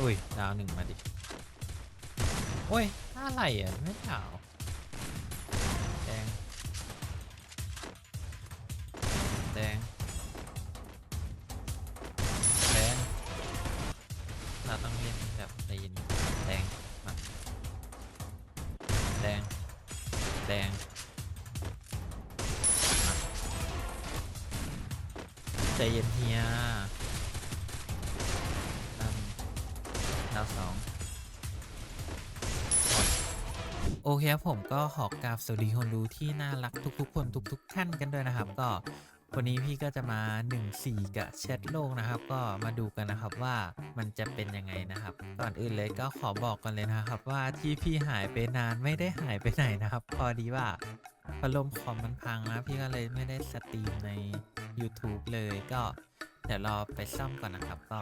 อุ้ยดาวหนึ่งมาดิโอ้ยอะไรอะไม่ดาวแดงแดงแดงเราต้องเล่นแบบใจเย็นแดงมาแดงแดงมาใจเย็นเฮียาวสองโอเคครับผมก็ขอกราบสวัสดีคนดูที่น่ารักทุกๆคนทุกๆท่านกันด้วยนะครับ ก็วันนี้พี่ก็จะมา 1-4 กับแชทโลกนะครับ ก็มาดูกันนะครับว่ามันจะเป็นยังไงนะครับ ก่อนอื่นเลยก็ขอบอกกันเลยนะครับ ว่าที่พี่หายไปนานไม่ได้หายไปไหนนะครับ พอดีว่าพัดลมคอมมันพังแล้วพี่ก็เลยไม่ได้สตรีมใน YouTube เลยก็เดี๋ยวรอไปซ่อมก่อนนะครับก็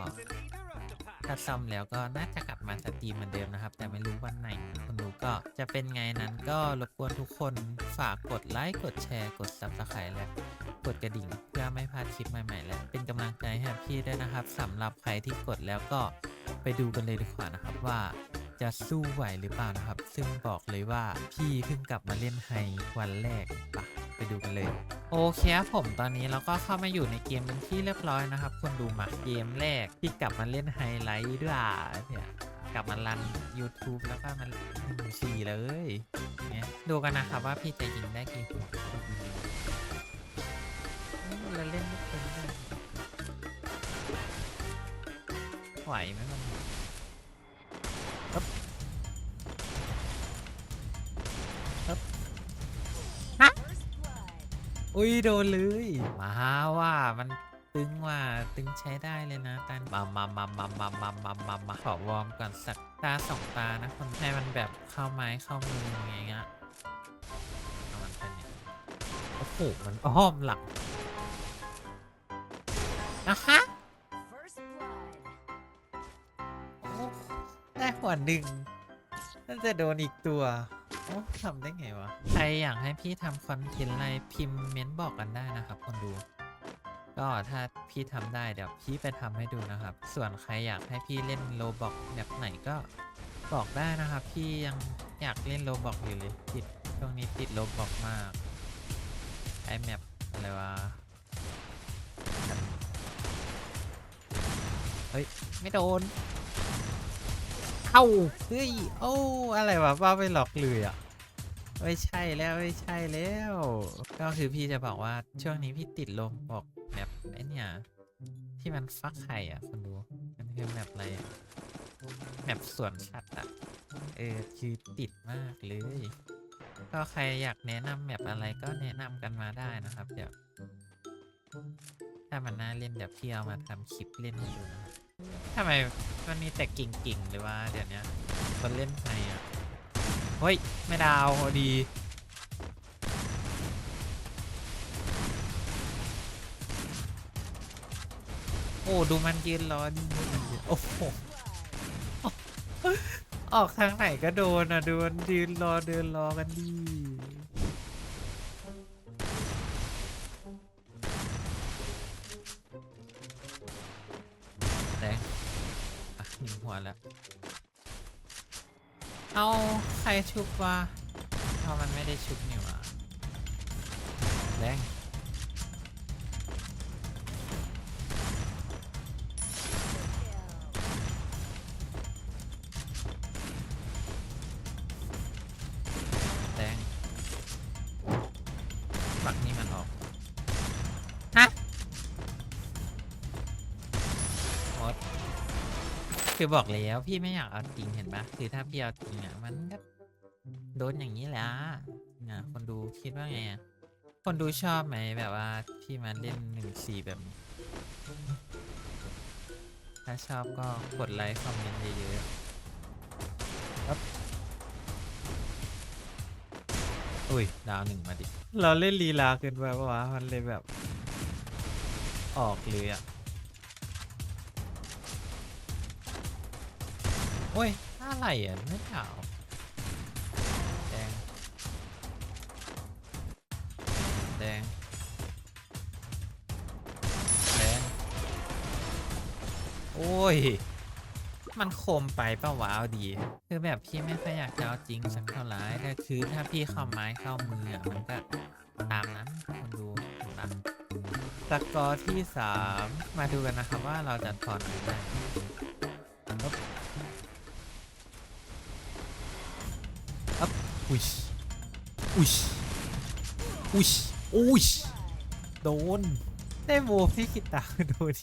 ถ้าซ่อมแล้วก็น่าจะกลับมาสตรีมเหมือนเดิมนะครับ แต่ไม่รู้วันไหนคนดูก็จะเป็นไงนั้นก็รบกวนทุกคนฝากกดไลค์กดแชร์กด subscribe และกดกระดิ่ง เพื่อไม่พลาดคลิปใหม่ๆ และเป็นกำลังใจให้พี่ด้วยนะครับสำหรับใครที่กดแล้วก็ไปดูกันเลยดีกว่านะครับว่าจะสู้ไหวหรือเปล่านะครับ ซึ่งบอกเลยว่าพี่เพิ่งกลับมาเล่นไฮวันแรกปะไปดูกันเลย โอเคครับผมตอนนี้เราก็เข้ามาอยู่ในเกมเป็นที่เรียบร้อยนะครับคนดูมาเกมแรกที่กลับมาเล่นไฮไลท์ด้วยอะเนี่ยกลับมารัน YouTube แล้วก็มาสี่เลยเนี่ยดูกันนะครับว่าพี่จะยิงได้กี่หัวเราเล่นไม่เป็นไหวไหมมัน อุ้ยโดนเลย มาว่ามันตึงว่าตึงใช้ได้เลยนะตันมามามามามามามามามาขอวอร์มก่อนสักตาสองตานะคนให้มันแบบเข้าไม้เข้ามืออย่างเงี้ยเอามันเป็นเนี่ยโอ้โหมันอ้อมหลังนะคะได้หัวหนึ่งน่าจะโดนอีกตัว โอ้ทำได้ไงวะ ใครอยากให้พี่ทำคอนเทนต์อะไรพิมพ์เม้นต์บอกกันได้นะครับคนดู ก็ถ้าพี่ทำได้เดี๋ยวพี่ไปทำให้ดูนะครับ ส่วนใครอยากให้พี่เล่นโลบอกแบบไหนก็บอกได้นะครับ พี่ยังอยากเล่นโลบอกอยู่เลยติดช่วงนี้ติดโลบอกมากไอแมปอะไรวะเฮ้ย ไม่โดน เอ้าเฮ้ยโอ้อะไรวะว่าไปหลอกเลยอะไม่ใช่แล้วไม่ใช่แล้ว ก็คือพี่จะบอกว่าช่วงนี้พี่ติดลมบอกแบบไอ้เนี่ยที่มันฟักไข่อะคนดูมันคือแบบอะไรอะแบบสวนสัตว์อะเออคือติดมากเลย ก็ใครอยากแนะนำแบบอะไรก็แนะนำกันมาได้นะครับเดี๋ยวถ้ามันน่าเล่นเดี๋ยวพี่เอามาทำคลิปเล่นให้ดูนะครับ ทำไมมันมีแต่กิ่งๆหรือว่าเดี๋ยวนี้คนเล่นไงอะเฮ้ย ไม่ดาวพอดีโอ้ดูมันยืนรอดูมันยืนโอ้โหออกทางไหนก็โดนอะโดนยืนรอเดินรอกันดี หนึ่งหัวแล้ว เอาใครชุบวะเอามันไม่ได้ชุบนี่หว่าแดง คือบอกแล้วพี่ไม่อยากเอาจริงเห็นปะคือถ้าพี่เอาจริงอะมันก็โดนอย่างนี้แหละนะคนดูคิดว่าไงอะคนดูชอบไหมแบบว่าพี่มาเล่นหนึ่งสี่แบบนี้ถ้าชอบก็กดไลค์คอมเมนต์เยอะๆครับอุ้ยดาวหนึ่งมาดิ เราเล่นลีลาเกินไปปะวะมันเลยแบบ ออกเลยอะ โอ้ยอะไรอะไม่ขาวแดง แดง แดง โอ้ย มันคมไปเปล่าวะเอาดี คือแบบพี่ไม่ค่อยอยากจะเอาจริงสักเท่าไหร่แต่คือถ้าพี่เข้าไม้เข้ามืออะมันก็ตามนั้นคนดูเห็นะสกอร์ที่สามมาดูกันนะครับว่าเราจะถอนหรือไม่ อุ้ยอุ้ยอุ้ยอุ้ยโดน ได้โมพี่กิตาดูดิ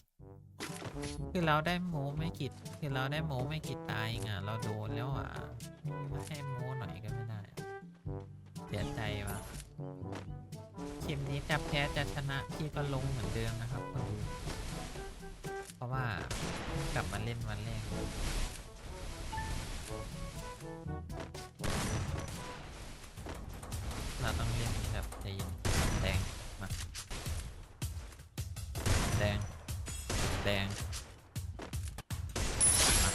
คือเราได้โมไม่กิดคือเราได้โมไม่กิดตายเองอะเราโดนแล้วอะไม่ให้โมหน่อยก็ไม่ได้เสียใจว่ะเกมนี้จะแพ้จะชนะพี่ก็ลงเหมือนเดิมนะครับคนดูเพราะว่ากลับมาเล่นวันแรก เราต้องเล่นแบบใจเย็นแดงมาแดงแดงมา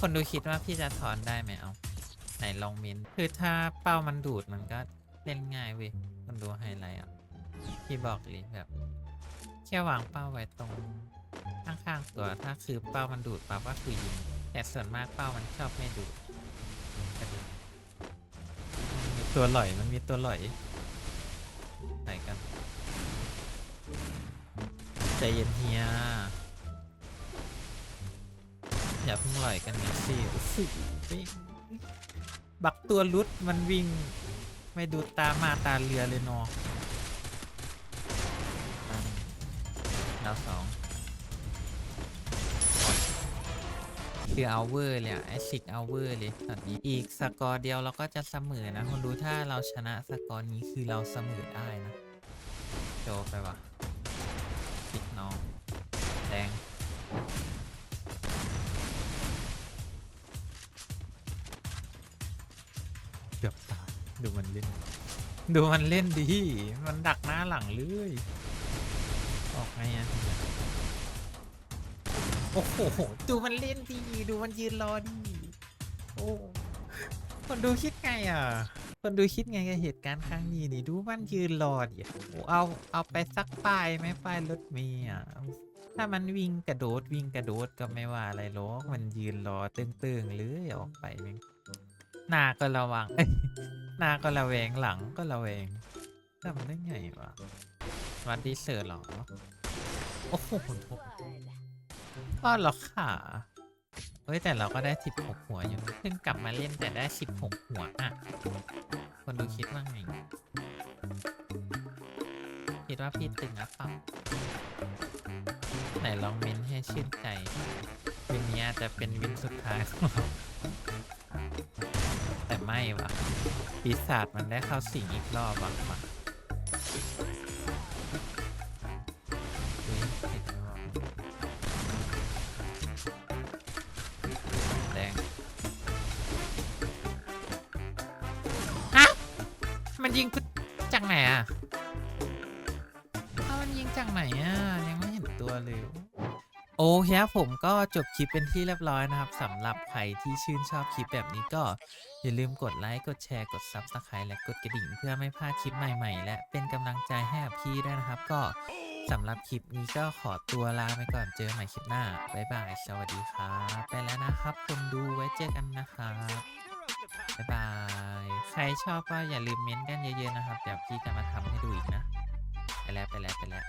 คนดูคิดว่าพี่จะถอนได้ไหมเอา ไหนลองมิน คือถ้าเป้ามันดูดมันก็เล่นง่ายเว้ย คนดูไฮไลท์อะ พี่บอกเลยแบบ แค่วางเป้าไว้ตรงข้างๆตัว ถ้าคือเป้ามันดูดปั๊บก็คือยิง แต่ส่วนมากเป้ามันชอบไม่ดูด มีตัวหลอยมันมีตัวหลอยไหนกัน ใจเย็นเฮีย อย่าเพิ่งหลอยกันนะสิโอ้โหวิ่งบักตัวรุดมันวิ่ง ไม่ดูตามาตาเรือเลยเนอะดาวสอง คือเอาเวอร์เลยอะไอซิกเอาเวอร์เลยตอนนี้อีกสกอร์เดียวเราก็จะเสมอนะคนดูถ้าเราชนะสกอร์นี้คือเราเสมอได้นะโจไปวะปิดน้องแดงเกือบตายดูมันเล่น ดูมันเล่นดี มันดักหน้าหลังเลย ออกไงอะ โอ้โห ดูมันเล่นดี ดูมันยืนรอดีโอ้ คนดูคิดไงอะ คนดูคิดไงกับเหตุการณ์ครั้งนี้นี่ดูมันยืนรอดิโอ้เอาเอาไปสักป้ายไหมป้ายรถเมย์อะ ถ้ามันวิ่งกระโดดวิ่งกระโดดก็ไม่ว่าอะไรหรอกมันยืนรอตึงๆเลยออกไปแม่งหน้าก็ระวังหน้าก็ระแวงหลังก็ระแวงทำได้ไงวะวันดีเซอร์หรอ โอ้โห ก็เหรอค่ะเฮ้ยแต่เราก็ได้สิบหกหัวอยู่นะเพิ่งกลับมาเล่นแต่ได้สิบหกหัวอะ คนดูคิดว่าไง คิดว่าพี่ตึงหรือเปล่าไหนลองวินให้ชื่นใจ วินนี้อาจจะเป็นวินสุดท้ายของเราแต่ไม่วะปีศาจมันได้เข้าสิงอีกรอบวะมา จากไหนอะยังไม่เห็นตัวเลยโอเคครับผมก็จบคลิปเป็นที่เรียบร้อยนะครับสำหรับใครที่ชื่นชอบคลิปแบบนี้ก็อย่าลืมกดไลค์กดแชร์กด Subscribe และกดกระดิ่งเพื่อไม่พลาดคลิปใหม่ๆ และเป็นกำลังใจให้กับพี่ด้วยนะครับ ก็สำหรับคลิปนี้ก็ขอตัวลาไปก่อนเจอใหม่คลิปหน้า บ๊ายบาย สวัสดีครับ ไปแล้วนะครับ คนดูไว้เจอกันนะครับบ๊ายบาย ใครชอบก็อย่าลืมเม้นต์กันเยอะๆนะครับเดี๋ยวพี่จะมาทำให้ดูอีกนะ แล้วไปแล้วไปแล้ว